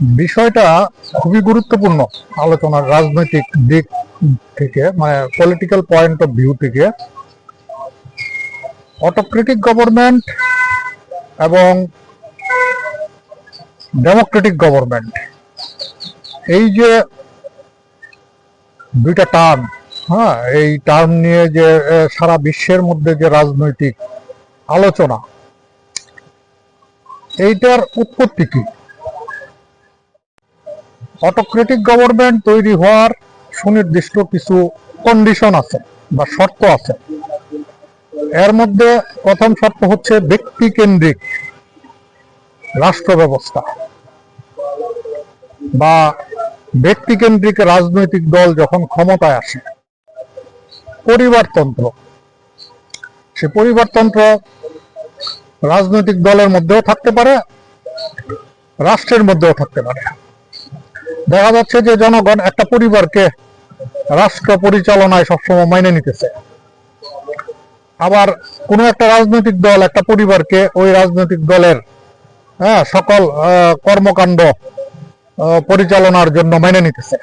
বিষয়টা খুবই গুরুত্বপূর্ণ আলোচনার রাজনৈতিক দিক থেকে মানে পলিটিক্যাল পয়েন্ট অফ ভিউ থেকে। অটোক্রেটিক গভর্নমেন্ট এবং ডেমোক্রেটিক গভর্নমেন্ট এই যে দুইটা টার্ম হ্যাঁ এই টার্ম নিয়ে যে সারা বিশ্বের মধ্যে যে রাজনৈতিক আলোচনা, এইটার উৎপত্তি কি? অটোক্রেটিক গভর্নমেন্ট তৈরি হওয়ার সুনির্দিষ্ট কিছু কন্ডিশন আছে বা শর্ত আছে। এর মধ্যে প্রথম শর্ত হচ্ছে ব্যক্তি কেন্দ্রিক রাষ্ট্র ব্যবস্থা বা ব্যক্তি কেন্দ্রিক রাজনৈতিক দল যখন ক্ষমতায় আসে পরিবারতন্ত্র সে পরিবারতন্ত্র রাজনৈতিক দলের মধ্যেও থাকতে পারে, রাষ্ট্রের মধ্যেও থাকতে পারে। দেখা যাচ্ছে যে জনগণ একটা পরিবারকে রাষ্ট্র পরিচালনায় সবসময় মাইনে নিতেছে। আবার কোনো একটা রাজনৈতিক দল, একটা পরিবারকে ওই রাজনৈতিক দলের হ্যাঁ সকল কর্মকাণ্ড পরিচালনার জন্য মেনে নিতেছে।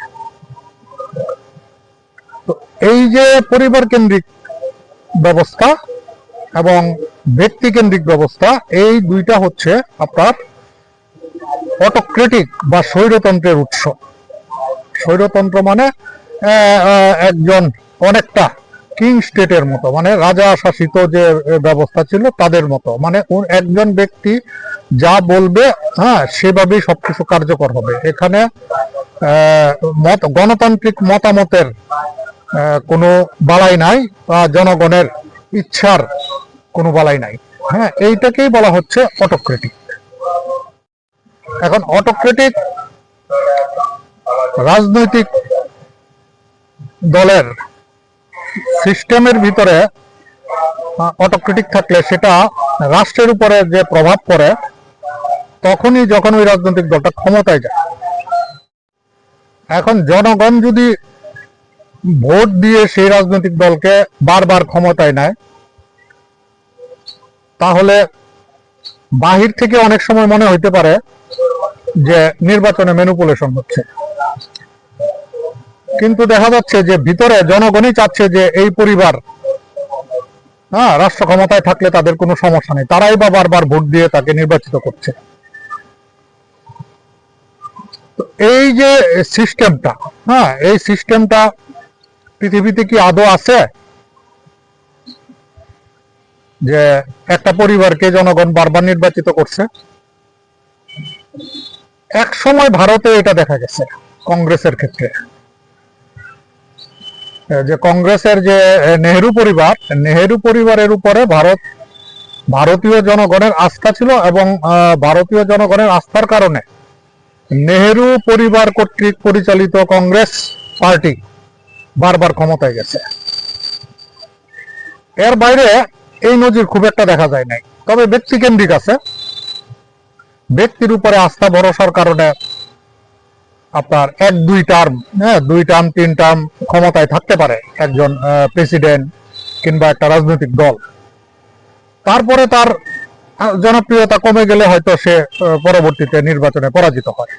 এই যে পরিবার কেন্দ্রিক ব্যবস্থা এবং ব্যক্তি কেন্দ্রিক ব্যবস্থা, এই দুইটা হচ্ছে আপনার অটোক্রেটিক বা স্বৈরতন্ত্রের উৎস। স্বৈরতন্ত্র মানে একজন অনেকটা কিং স্টেটের মতো মানে রাজা শাসিত যে ব্যবস্থা ছিল তাদের মতো মানে একজন ব্যক্তি যা বলবে হ্যাঁ সেভাবেই সবকিছু কার্যকর হবে। এখানে মত, গণতান্ত্রিক মতামতের কোনো বালাই নাই বা জনগণের ইচ্ছার কোনো বালাই নাই। হ্যাঁ এইটাকেই বলা হচ্ছে অটোক্রেটিক এখন অটোক্রেটিক রাজনৈতিক দলের সিস্টেমের ভিতরে অটোক্রেটিক থাকলে সেটা রাষ্ট্রের উপরে যে প্রভাব পড়ে, তখনই যখন ওই রাজনৈতিক দলটা ক্ষমতায় যায়। এখন জনগণ যদি ভোট দিয়ে সেই রাজনৈতিক দলকে বারবার ক্ষমতায় নেয়, তাহলে বাহির থেকে অনেক সময় মনে হইতে পারে যে নির্বাচনে ম্যানুপুলেশন হচ্ছে। কিন্তু দেখা যাচ্ছে যে ভিতরে জনগণই চাচ্ছে যে এই পরিবার হ্যাঁ রাষ্ট্র ক্ষমতায় থাকলে তাদের কোনো সমস্যা নেই। তারাই বা বারবার ভোট দিয়ে তাকে নির্বাচিত করছে। এই যে সিস্টেমটা হ্যাঁ এই সিস্টেমটা পৃথিবীতে কি আদৌ আছে? যে একটা পরিবারকে জনগণ বারবার নির্বাচিত করছে। এক সময় ভারতে এটা দেখা গেছে, কংগ্রেসের ক্ষেত্রে। যে কংগ্রেসের যে নেহেরু পরিবার, নেহেরু পরিবারের উপরে ভারত, ভারতীয় জনগণের আস্থা ছিল এবং ভারতীয় জনগণের আস্থার কারণে নেহেরু পরিবার কর্তৃক পরিচালিত কংগ্রেস পার্টি বারবার ক্ষমতায় গেছে। এর বাইরে এই নজির খুব একটা দেখা যায় নাই। তবে ব্যক্তি কেন্দ্রিক আছে। ব্যক্তির উপরে আস্থা ভরসার কারণে আপনার এক, দুই টার্ম হ্যাঁ দুই টার্ম তিন টার্ম ক্ষমতায় থাকতে পারে একজন প্রেসিডেন্ট কিংবা একটা রাজনৈতিক দল। তারপরে তার জনপ্রিয়তা কমে গেলে হয়তো সে পরবর্তীতে নির্বাচনে পরাজিত হয়।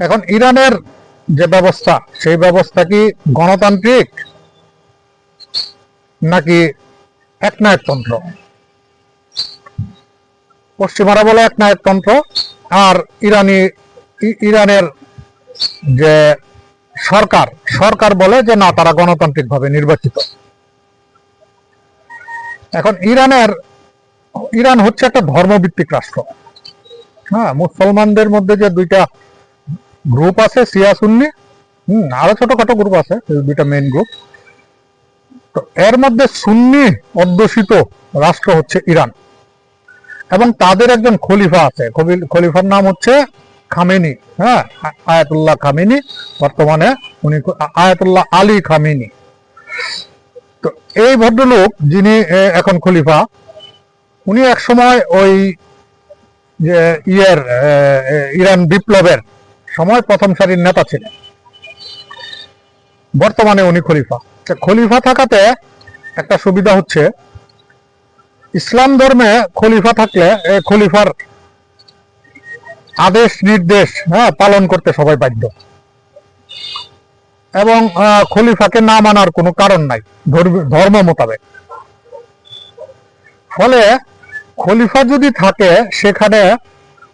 এখন ইরানের যে ব্যবস্থা, সেই ব্যবস্থা কি গণতান্ত্রিক? নাকি একনায়কতন্ত্র পশ্চিমারা বলে একনায়কতন্ত্র আর ইরানি ইরানের যে সরকার সরকার বলে যে না, তারা গণতান্ত্রিক ভাবে নির্বাচিত। এখন ইরানের, ইরান হচ্ছে একটা ধর্মভিত্তিক রাষ্ট্র। হ্যাঁ মুসলমানদের মধ্যে যে দুইটা গ্রুপ আছে সিয়া সুন্নি, হম, আরও ছোটখাটো গ্রুপ আছে, দুইটা মেইন গ্রুপ তো এর মধ্যে সুন্নি অধ্যুষিত রাষ্ট্র হচ্ছে ইরান। এবং তাদের একজন খলিফা আছে। খলিফার নাম হচ্ছে খামেনি হ্যাঁ? আয়াতুল্লাহ খামেনি, বর্তমানে উনি আয়াতুল্লাহ আলী খামেনি। তো এই ভদ্রলোক যিনি এখন খলিফা, উনি এক সময় ওই, যে, ইয়ের ইরান বিপ্লবের সময় প্রথম সারির নেতা ছিলেন। বর্তমানে উনি খলিফা। খলিফা থাকাতে একটা সুবিধা হচ্ছে। ইসলাম ধর্মে খলিফা থাকলে খলিফার আদেশ, নির্দেশ হ্যাঁ পালন করতে সবাই বাধ্য। এবং খলিফাকে না মানার কোনো কারণ নাই, ধর্ম- মোতাবেক। ফলে খলিফা যদি থাকে, সেখানে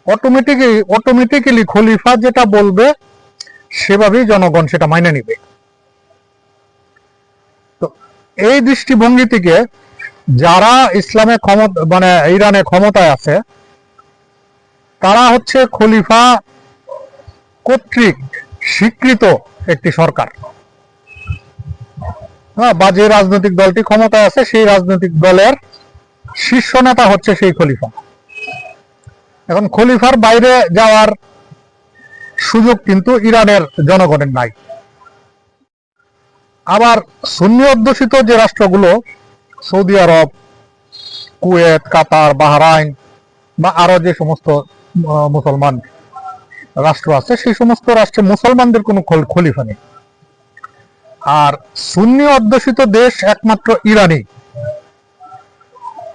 অটোমেটিকলি অটোমেটিক্যালি খলিফা যেটা বলবে, সেভাবেই জনগণ সেটা মাইনে নিবে। এই দৃষ্টিভঙ্গি থেকে যারা ইসলামে ক্ষমতা মানে ইরানে ক্ষমতায় আছে, তারা হচ্ছে খলিফা কর্তৃক স্বীকৃত একটি সরকার। হ্যাঁ বা যে রাজনৈতিক দলটি ক্ষমতায় আছে, সেই রাজনৈতিক দলের শীর্ষ নেতা হচ্ছে সেই খলিফা। এখন খলিফার বাইরে যাওয়ার সুযোগ কিন্তু ইরানের জনগণের নাই। আবার সুন্নি অধ্যুষিত যে রাষ্ট্রগুলো, Saudi Arab, Kuwait, Qatar, Bahrain বা আরও যে সমস্ত মুসলমান রাষ্ট্র আছে, সেই সমস্ত রাষ্ট্রে মুসলমানদের কোনো খলিফা নেই। আর সুন্নি অধ্যুষিত দেশ একমাত্র ইরানি।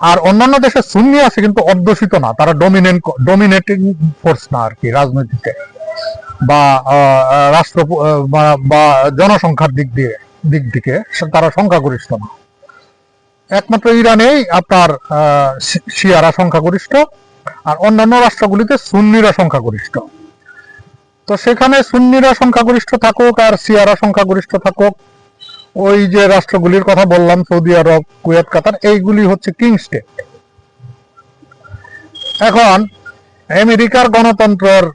আর অন্যান্য দেশে সুন্নি আছে, কিন্তু অধ্যুষিত না, তারা ডমিনেন্ট ডমিনেটিং ফোর্স না আর কি রাজনীতিতে বা রাষ্ট্র বা জনসংখ্যার দিক দিয়ে। দিক থেকে তারা সংখ্যাগরিষ্ঠ না। একমাত্র ইরানেই আপনার শিয়ারা সংখ্যাগরিষ্ঠ আর অন্যান্য রাষ্ট্রগুলিতে সুন্নিরা সংখ্যাগরিষ্ঠ। তো সেখানে সুন্নিরা সংখ্যাগরিষ্ঠ থাকুক আর শিয়ারা সংখ্যাগরিষ্ঠ থাকুক, ওই যে রাষ্ট্রগুলির কথা বললাম, সৌদি আরব, কুয়েত, কাতার, এইগুলি হচ্ছে কিং স্টেট। এখন আমেরিকার গণতন্ত্রের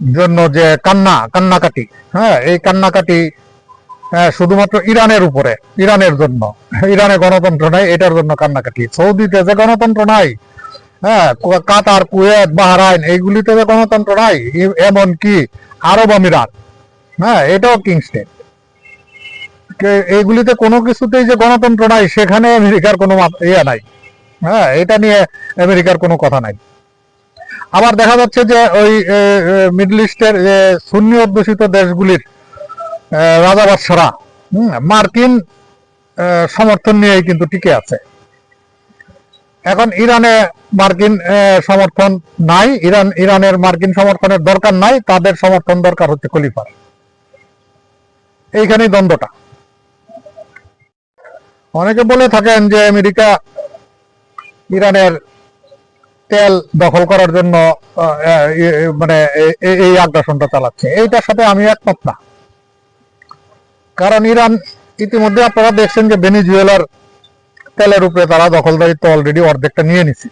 জন্য যে কান্না, কান্নাকাটি হ্যাঁ এই কান্নাকাটি শুধুমাত্র ইরানের উপরে, ইরানের জন্য। ইরানে গণতন্ত্র নাই, এটার জন্য কান্নাকাটি। সৌদিতে যে গণতন্ত্র নাই হ্যাঁ কাতার, কুয়েত, বাহরাইন, এইগুলিতে যে গণতন্ত্র নাই এমনকি আরব আমিরাত হ্যাঁ এটাও কিং স্টেট এইগুলিতে কোনো কিছুতেই যে গণতন্ত্র নাই, সেখানে আমেরিকার কোনো ইয়ে নাই। হ্যাঁ এটা নিয়ে আমেরিকার কোনো কথা নাই। আবার দেখা যাচ্ছে যে ওই মিডল ইস্টের সুন্নি অধ্যুষিত দেশগুলির রাজা মার্কিন সমর্থন নিয়েই কিন্তু টিকে আছে। এখন ইরানে মার্কিন সমর্থন নাই, ইরান, ইরানের মার্কিন সমর্থনের দরকার নাই, তাদের সমর্থন দরকার হচ্ছে খলিফার। এইখানেই দ্বন্দ্বটা। অনেকে বলে থাকেন যে আমেরিকা ইরানের তেল দখল করার জন্য মানে এই আগ্রাসনটা চালাচ্ছে। এইটার সাথে আমি একমত না। কারণ ইরান ইতিমধ্যে আপনারা দেখছেন যে ভেনিজুয়েলার তেলের উপরে তারা দখলদারিত্ব অলরেডি অর্ধেকটা নিয়ে নিছে।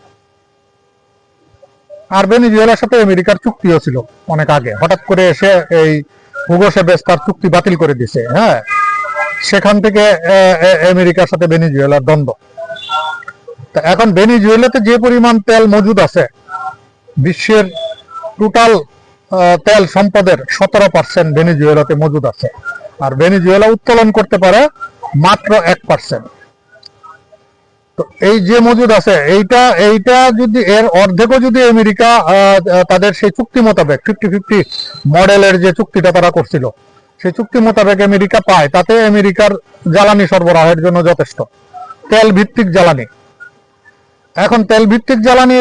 আর ভেনিজুয়েলার সাথে আমেরিকার চুক্তিও ছিল অনেক আগে। হঠাৎ করে এসে এই হুগো সেবেস তার চুক্তি বাতিল করে দিছে হ্যাঁ? সেখান থেকে আমেরিকার সাথে ভেনিজুয়েলার দ্বন্দ্ব। তা এখন ভেনিজুয়েলাতে যে পরিমাণ তেল মজুদ আছে, বিশ্বের টোটাল তেল সম্পদের সতেরো পার্সেন্ট ভেনিজুয়েলাতে মজুদ আছে। আর ভেনিজুয়েলা উত্তোলন করতে পারে মাত্র এক পার্সেন্ট তো এই যে মজুদ আছে, এইটা এইটা যদি এর অর্ধেকও যদি আমেরিকা তাদের সেই চুক্তি মোতাবেক ফিফটি ফিফটি মডেলের যে চুক্তিটা তারা করছিল, সেই চুক্তি মোতাবেক আমেরিকা পায়, তাতে আমেরিকার জ্বালানি সরবরাহের জন্য যথেষ্ট। তেল ভিত্তিক জ্বালানি। এখন তেল ভিত্তিক জ্বালানি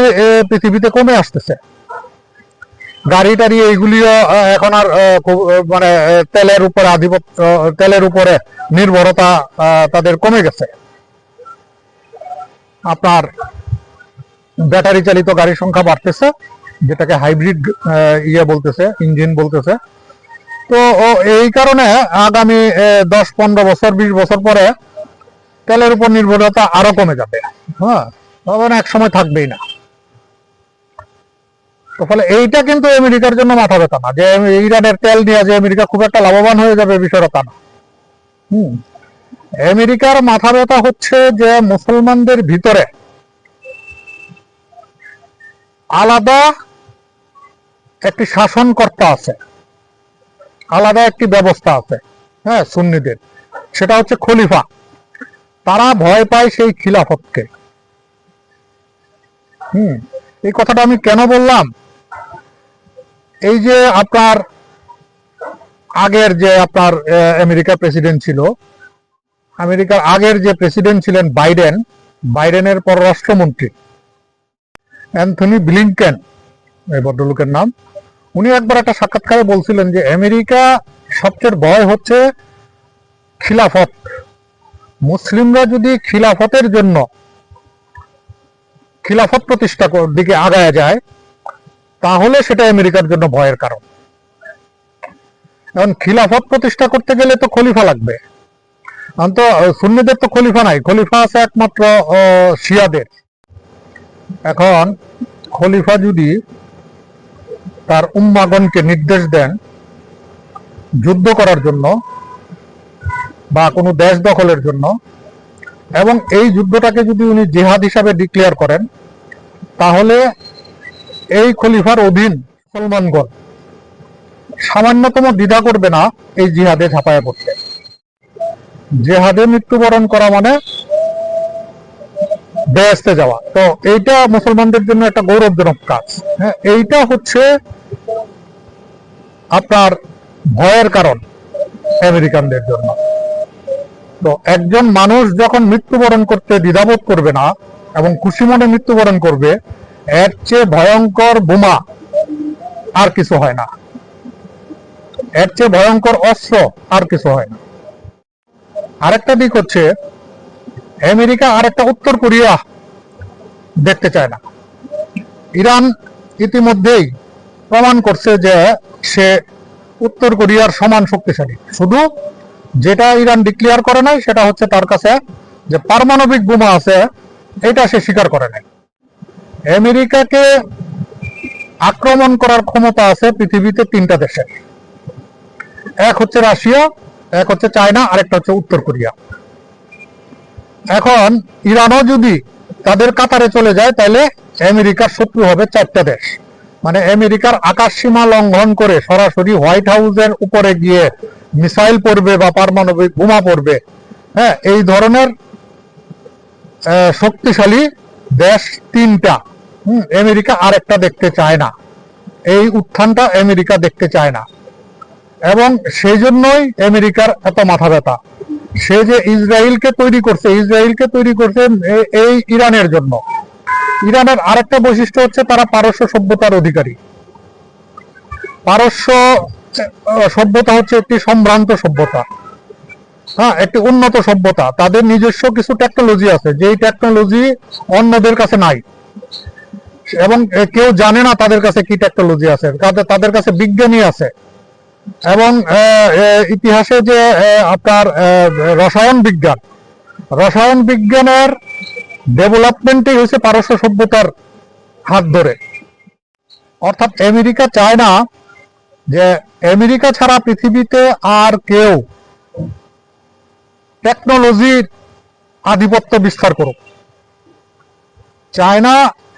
পৃথিবীতে কমে আসতেছে। গাড়ি টাড়ি এইগুলিও এখন আর মানে তেলের উপরে আধিপত্য, তেলের উপরে নির্ভরতা তাদের কমে গেছে। আপনার ব্যাটারি চালিত গাড়ির সংখ্যা বাড়তেছে, যেটাকে হাইব্রিড ইয়ে বলতেছে ইঞ্জিন বলতেছে। তো এই কারণে আগামী দশ, পনেরো বছর, বিশ বছর পরে তেলের উপর নির্ভরতা আরও কমে যাবে। হ্যাঁ এক সময় থাকবেই না। তো ফলে এইটা কিন্তু আমেরিকার জন্য মাথা ব্যথা না। যে ইরানের তেল নিয়ে যে আমেরিকা খুব একটা লাভবান হয়ে যাবে বিষয়টা তা না। আমেরিকার মাথা ব্যথা হচ্ছে যে মুসলমানদের ভিতরে আলাদা একটি শাসনকর্তা আছে, আলাদা একটি ব্যবস্থা আছে হ্যাঁ সুন্নিদের। সেটা হচ্ছে খলিফা। তারা ভয় পায় সেই খিলাফতকে। হুম। এই কথাটা আমি কেন বললাম? এই যে আপনার আগের যে আপনার আহ, আমেরিকার প্রেসিডেন্ট ছিল আমেরিকার আগের যে প্রেসিডেন্ট ছিলেন বাইডেন বাইডেনের পররাষ্ট্রমন্ত্রী অ্যান্থনি ব্লিংকেন এই ভদ্রলোকের নাম উনি একবার একটা সাক্ষাৎকারে বলছিলেন যে আমেরিকা সবচেয়ে ভয় হচ্ছে খিলাফত। মুসলিমরা যদি খিলাফতের জন্য খিলাফত প্রতিষ্ঠা দিকে আগায় যায় তাহলে সেটা আমেরিকার জন্য ভয়ের কারণ। এখন খিলাফত প্রতিষ্ঠা করতে গেলে তো খলিফা লাগবে। তো সুন্নিদের তো খলিফা নাই। খলিফা আছে একমাত্র শিয়াদের। এখন খলিফা যদি তার উম্মাগণকে নির্দেশ দেন যুদ্ধ করার জন্য বা কোনো দেশ দখলের জন্য, এবং এই যুদ্ধটাকে যদি উনি জেহাদ হিসাবে ডিক্লেয়ার করেন, তাহলে এই খলিফার অধীন মুসলমানগণ সামান্যতম দ্বিধা করবে না এই জিহাদে ঝাঁপায় পড়তে। জেহাদে মৃত্যুবরণ করা মানে বেহেস্তে যাওয়া। তো এইটা মুসলমানদের জন্য একটা গৌরবজনক কাজ। হ্যাঁ এইটা হচ্ছে আপনার ভয়ের কারণ আমেরিকানদের জন্য। তো একজন মানুষ যখন মৃত্যুবরণ করতে দ্বিধাবোধ করবে না এবং খুশি মনে মৃত্যুবরণ করবে এর চেয়ে ভয়ঙ্কর বোমা আর কিছু হয় না। এর চেয়ে ভয়ঙ্কর অস্ত্র আর কিছু হয় না। আরেকটা দিক হচ্ছে, আমেরিকা আরেকটা উত্তর কোরিয়া দেখতে চায় না। ইরান ইতিমধ্যেই প্রমাণ করছে যে সে উত্তর কোরিয়ার সমান শক্তিশালী। শুধু যেটা ইরান ডিক্লেয়ার করে নাই, সেটা হচ্ছে তার কাছে যে পারমাণবিক বোমা আছে, এটা সে স্বীকার করে নাই। আমেরিকাকে আক্রমণ করার ক্ষমতা আছে পৃথিবীতে তিনটা দেশের এক হচ্ছে রাশিয়া, এক হচ্ছে চায়না, আরেকটা হচ্ছে উত্তর কোরিয়া। এখন ইরানও যদি তাদের কাতারে চলে যায়, তাহলে আমেরিকার শত্রু হবে চারটা দেশ। মানে আমেরিকার আকাশ সীমা লঙ্ঘন করে সরাসরি হোয়াইট হাউসের উপরে গিয়ে মিসাইল পড়বে বা পারমাণবিক বোমা পড়বে হ্যাঁ এই ধরনের শক্তিশালী দেশ তিনটা। হুম, আমেরিকা আরেকটা দেখতে চায় না। এই উত্থানটা আমেরিকা দেখতে চায় না। এবং সেই জন্যই আমেরিকার এত মাথা ব্যথা। সে যে ইসরায়েলকে তৈরি করছে ইসরায়েলকে তৈরি করছে এই ইরানের জন্য। ইরানের আরেকটা বৈশিষ্ট্য হচ্ছে তারা পারস্য সভ্যতার অধিকারী। পারস্য সভ্যতা হচ্ছে একটি সম্ভ্রান্ত সভ্যতা। হ্যাঁ একটি উন্নত সভ্যতা। তাদের নিজস্ব কিছু টেকনোলজি আছে, যেই টেকনোলজি অন্যদের কাছে নাই। এবং কেউ জানে না তাদের কাছে কি টেকনোলজি আছে, তাদের- কাছে বিজ্ঞানী আছে। এবং ইতিহাসে যে আপনার রসায়ন বিজ্ঞান। রসায়ন বিজ্ঞানের ডেভেলপমেন্টই হয়েছে পারস্য সভ্যতার হাত ধরে। অর্থাৎ আমেরিকা চায় না যে, আমেরিকা ছাড়া পৃথিবীতে আর কেউ টেকনোলজির আধিপত্য বিস্তার করুক। চায়না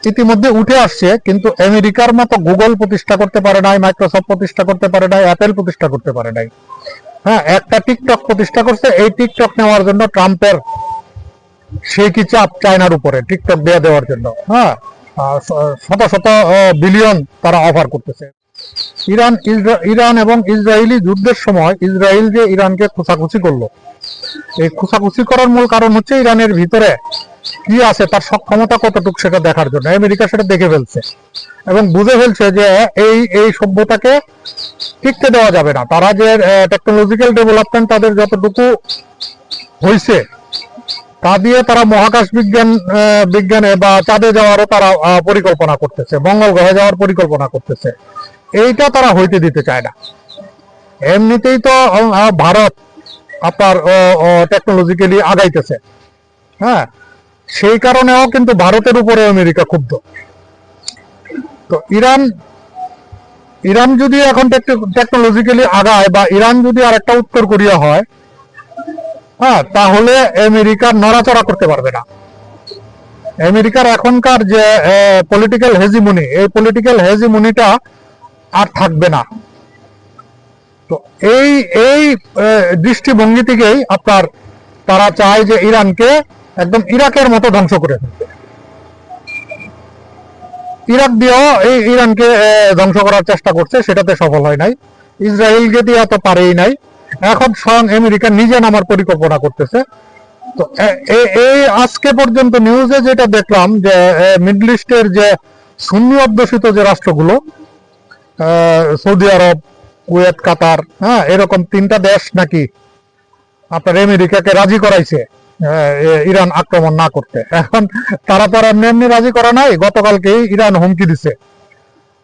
ইতিমধ্যে উঠে আসছে, কিন্তু আমেরিকার মতো গুগল প্রতিষ্ঠা করতে পারে নাই, মাইক্রোসফট প্রতিষ্ঠা করতে পারে নাই, অ্যাপেল প্রতিষ্ঠা করতে পারে নাই। হ্যাঁ একটা টিকটক প্রতিষ্ঠা করছে, এই টিকটক নেওয়ার জন্য ট্রাম্পের সেই কি চাপ চায়নার উপরে, টিকটক দেয়া দেওয়ার জন্য? হ্যাঁ শত শত বিলিয়ন তারা অফার করতেছে। ইরান ইরান এবং ইসরায়েলি যুদ্ধের সময় ইসরায়েল যে ইরানকে খোঁচাখুচি করল। এই খোঁচাখুচি করার মূল কারণ হচ্ছে ইরানের ভিতরে কি আছে, তার সক্ষমতা কতটুকু সেটা দেখার জন্য। আমেরিকা সেটা দেখে ফেলছে এবং বুঝে ফেলছে যে এই এই সভ্যতাকে টিকতে দেওয়া যাবে না। তারা যে টেকনোলজিক্যাল ডেভেলপমেন্ট তাদের যতটুকু হয়েছে তা দিয়ে তারা মহাকাশ বিজ্ঞান বিজ্ঞানে বা চাঁদে যাওয়ারও তারা পরিকল্পনা করতেছে, মঙ্গল গ্রহে যাওয়ার পরিকল্পনা করতেছে। এইটা তারা হইতে দিতে চায় না। এমনিতেই তো ভারত আপনার টেকনোলজিক্যালি আগাইতেছে। হ্যাঁ সেই কারণেও কিন্তু ভারতের উপরে আমেরিকা ক্ষুব্ধ। তো ইরান ইরান যদি এখন টেকনোলজিক্যালি আগায় বা ইরান যদি আরেকটা উত্তর কোরিয়া হয় হ্যাঁ তাহলে আমেরিকার নড়াচড়া করতে পারবে না। আমেরিকার এখনকার যে পলিটিক্যাল হেজিমনি এই পলিটিক্যাল হেজিমনিটা আর থাকবে না। তো এই এই দৃষ্টিভঙ্গি থেকেই আপনার, তারা চায় যে ইরানকে একদম ইরাকের মতো ধ্বংস করে ইরাক দিয়েও এই ইরানকে ধ্বংস করার চেষ্টা করছে, সেটাতে সফল হয় নাই। ইসরায়েলকে দিয়ে তো পারেই নাই। এখন স্বয়ং আমেরিকা নিজে নামার পরিকল্পনা করতেছে। তো এই আজকে পর্যন্ত নিউজে যেটা দেখলাম যে মিডল ইস্টের যে সুন্নি অধ্যুষিত যে রাষ্ট্রগুলো সৌদি আরব, কুয়েত, কাতার হ্যাঁ এরকম তিনটা দেশ নাকি আপনার আমেরিকাকে রাজি করাইছে ইরান আক্রমণ না করতে। এখন তারা তো আর এমনি রাজি করা নাই গতকালকে ইরান হুমকি দিছে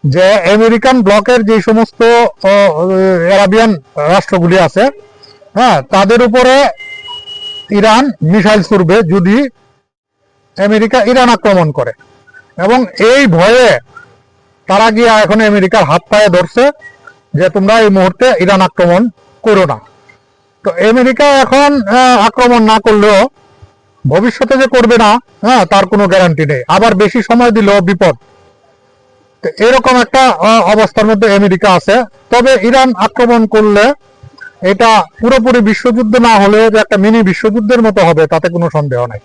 যে আমেরিকান ব্লকের যে সমস্ত আরাবিয়ান রাষ্ট্রগুলি আছে হ্যাঁ তাদের উপরে ইরান মিসাইল ছুড়বে যদি আমেরিকা ইরান আক্রমণ করে। এবং এই ভয়ে তারা গিয়ে এখন আমেরিকার হাত পায়ে ধরছে যে তোমরা এই মুহূর্তে ইরান আক্রমণ করো না। তো আমেরিকা এখন আক্রমণ না করলেও ভবিষ্যতে যে করবে না হ্যাঁ তার কোনো গ্যারান্টি নেই। আবার বেশি সময় দিলেও বিপদ। তো এরকম একটা অবস্থার মধ্যে আমেরিকা আছে। তবে ইরান আক্রমণ করলে এটা পুরোপুরি বিশ্বযুদ্ধ না হলে যে একটা মিনি বিশ্বযুদ্ধের মতো হবে, তাতে কোনো সন্দেহ নাই।